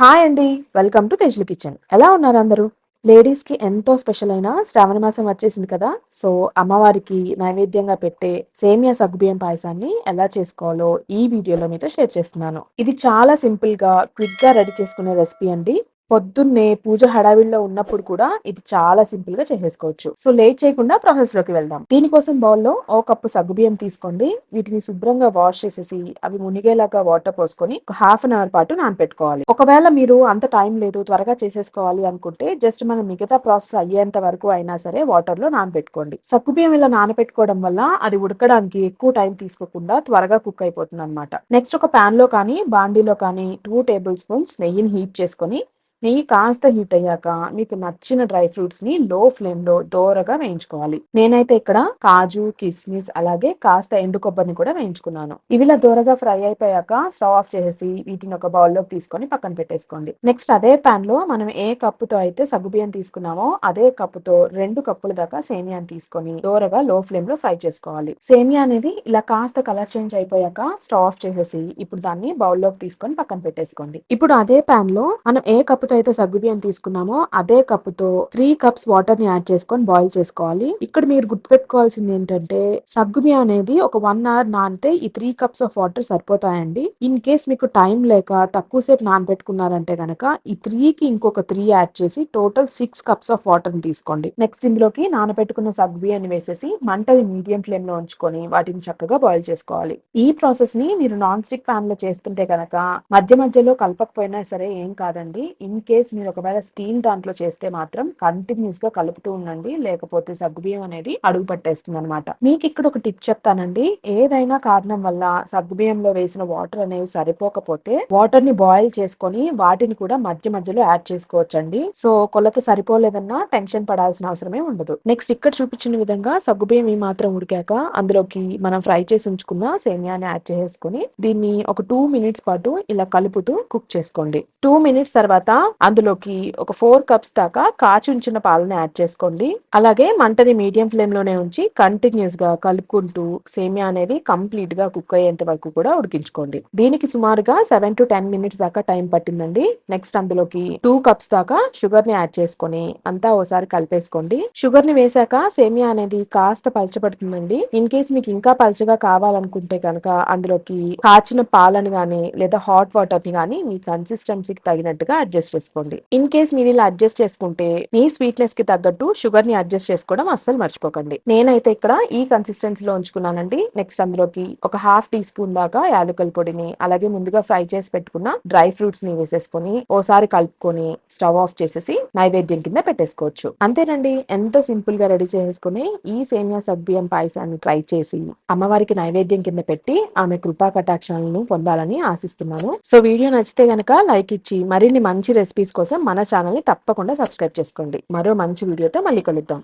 Hi అండి. Welcome to తేజ్లు kitchen. ఎలా ఉన్నారు అందరూ? లేడీస్కి ఎంతో స్పెషల్ అయిన శ్రావణ మాసం వచ్చేసింది కదా. సో అమ్మవారికి నైవేద్యంగా పెట్టే సేమియా సగ్గుబియ్యం పాయసాన్ని ఎలా చేసుకోవాలో ఈ వీడియోలో మీతో షేర్ చేస్తున్నాను. ఇది చాలా సింపుల్గా క్విక్గా రెడీ చేసుకునే రెసిపీ అండి. పొద్దున్నే పూజ హడావిడిలో ఉన్నప్పుడు కూడా ఇది చాలా సింపుల్గా చేసేసుకోవచ్చు. సో లేట్ చేయకుండా ప్రాసెస్లోకి వెళ్దాం. దీనికోసం బౌల్లో ఒక కప్పు సగ్గుబియ్యం తీసుకోండి. వీటిని శుభ్రంగా వాష్ చేసేసి అవి మునిగేలాగా వాటర్ పోసుకొని ఒక హాఫ్ అన్ అవర్ పాటు నానపెట్టుకోవాలి. ఒకవేళ మీరు అంత టైం లేదు త్వరగా చేసేసుకోవాలి అనుకుంటే జస్ట్ మనం మిగతా ప్రాసెస్ అయ్యేంత వరకు అయినా సరే వాటర్లో నానబెట్టుకోండి సగ్గుబియ్యం ఇలా నానబెట్టుకోవడం వల్ల అది ఉడకడానికి ఎక్కువ టైం తీసుకోకుండా త్వరగా కుక్ అయిపోతుంది అనమాట నెక్స్ట్ ఒక పాన్లో కానీ బాండీలో కానీ టూ టేబుల్ స్పూన్స్ నెయ్యిని హీట్ చేసుకొని నెయ్యి కాస్త హీట్ అయ్యాక మీకు నచ్చిన డ్రై ఫ్రూట్స్ని లో ఫ్లేమ్లో దోరగా వేయించుకోవాలి. నేనైతే ఇక్కడ కాజు కిస్మిస్ అలాగే కాస్త ఎండు కొబ్బరిని కూడా వేయించుకున్నాను. ఇవిలా దోరగా ఫ్రై అయిపోయాక స్టవ్ ఆఫ్ చేసేసి వీటిని ఒక బౌల్లోకి తీసుకొని పక్కన పెట్టేసుకోండి. నెక్స్ట్ అదే పాన్లో మనం ఏ కప్పుతో అయితే సగ్గుబియ్యం తీసుకున్నామో అదే కప్పుతో రెండు కప్పుల దాకా సేమియాని తీసుకొని దోరగా లో ఫ్లేమ్లో ఫ్రై చేసుకోవాలి. సేమియా అనేది ఇలా కాస్త కలర్ చేంజ్ అయిపోయాక స్టవ్ ఆఫ్ చేసేసి ఇప్పుడు దాన్ని బౌల్లోకి తీసుకొని పక్కన పెట్టేసుకోండి. ఇప్పుడు అదే పాన్లో మనం ఏ కప్పుతో అయితే సగ్గుబియ్యం తీసుకున్నామో అదే కప్పుతో త్రీ కప్స్ వాటర్ని యాడ్ చేసుకొని బాయిల్ చేసుకోవాలి. ఇక్కడ మీరు గుర్తుపెట్టుకోవాల్సింది ఏంటంటే సగ్గుబియ్యం అనేది ఒక వన్ అవర్ నానితే ఈ త్రీ కప్స్ ఆఫ్ వాటర్ సరిపోతాయండి. ఇన్ కేస్ మీకు టైం లేక తక్కువ సేపు నానబెట్టుకున్నారంటే గనక ఈ త్రీ కి ఇంకొక త్రీ యాడ్ చేసి టోటల్ సిక్స్ కప్స్ ఆఫ్ వాటర్ని తీసుకోండి. నెక్స్ట్ ఇందులోకి నానబెట్టుకున్న సగ్గుబియ్యాన్ని వేసేసి మంటని మీడియం ఫ్లేమ్లో ఉంచుకొని వాటిని చక్కగా బాయిల్ చేసుకోవాలి. ఈ ప్రాసెస్ని మీరు నాన్ స్టిక్ ఫ్యాన్లో చేస్తుంటే కనుక మధ్య మధ్యలో కలపకపోయినా సరే ఏం కాదండి. ఇన్ కేస్ మీరు ఒకవేళ స్టీల్ దాంట్లో చేస్తే మాత్రం కంటిన్యూస్గా కలుపుతూ ఉండండి లేకపోతే సగ్గుబియ్యం అనేది అడుగు పట్టేస్తుంది అనమాట మీకు ఇక్కడ ఒక టిప్ చెప్తానండి. ఏదైనా కారణం వల్ల సగ్గుబియ్యంలో వేసిన వాటర్ అనేవి సరిపోకపోతే వాటర్ని బాయిల్ చేసుకొని వాటిని కూడా మధ్య మధ్యలో యాడ్ చేసుకోవచ్చండి. సో కొలత సరిపోలేదన్నా టెన్షన్ పడాల్సిన అవసరమే ఉండదు. నెక్స్ట్ ఇక్కడ చూపించిన విధంగా సగ్గుబియ్యం ఈ మాత్రం ఉడికాక అందులోకి మనం ఫ్రై చేసి ఉంచుకున్న సేమియాని యాడ్ చేసుకుని దీన్ని ఒక టూ మినిట్స్ పాటు ఇలా కలుపుతూ కుక్ చేసుకోండి. టూ మినిట్స్ తర్వాత అందులోకి ఒక ఫోర్ కప్స్ దాకా కాచి ఉంచిన పాలను యాడ్ చేసుకోండి. అలాగే మంటని మీడియం ఫ్లేమ్లోనే ఉంచి కంటిన్యూస్గా కలుపుకుంటూ సేమియా అనేది కంప్లీట్గా కుక్ అయ్యేంత వరకు కూడా ఉడికించుకోండి. దీనికి సుమారుగా సెవెన్ టు టెన్ మినిట్స్ దాకా టైం పట్టిందండి. నెక్స్ట్ అందులోకి టూ కప్స్ దాకా షుగర్ని యాడ్ చేసుకొని అంతా ఓసారి కలిపేసుకోండి. షుగర్ని వేసాక సేమియా అనేది కాస్త పలచబడుతుందండి. ఇన్ కేస్ మీకు ఇంకా పలచగా కావాలనుకుంటే కనుక అందులోకి కాచిన పాలను గానీ లేదా హాట్ వాటర్ని గానీ మీ కన్సిస్టెన్సీకి తగినట్టుగా అడ్జస్ట్ చేసుకోండి. ఇన్ కేస్ మీరు ఇలా అడ్జస్ట్ చేసుకుంటే మీ స్వీట్నెస్కి తగ్గట్టు షుగర్ని అడ్జస్ట్ చేసుకోవడం అస్సలు మర్చిపోకండి. నేనైతే ఇక్కడ ఈ కన్సిస్టెన్సీలో ఉంచుకున్నానండి. నెక్స్ట్ అందులోకి ఒక హాఫ్ టీ స్పూన్ దాకా యాలకుల పొడిని అలాగే ముందుగా ఫ్రై చేసి పెట్టుకున్న డ్రై ఫ్రూట్స్ని వేసేసుకొని ఓసారి కలుపుకొని స్టవ్ ఆఫ్ చేసేసి నైవేద్యం కింద పెట్టేసుకోవచ్చు. అంతేనండి. ఎంతో సింపుల్గా రెడీ చేసుకుని ఈ సేమియా సగ్బియ్యం పాయసాన్ని ట్రై చేసి అమ్మవారికి నైవేద్యం కింద పెట్టి ఆమె కృపా కటాక్షాలను పొందాలని ఆశిస్తున్నాను. సో వీడియో నచ్చితే గనక లైక్ ఇచ్చి మరిన్ని మంచి రెసిపీస్ కోసం మన ఛానల్ని తప్పకుండా సబ్స్క్రైబ్ చేసుకోండి. మరో మంచి వీడియోతో మళ్ళీ కలుద్దాం.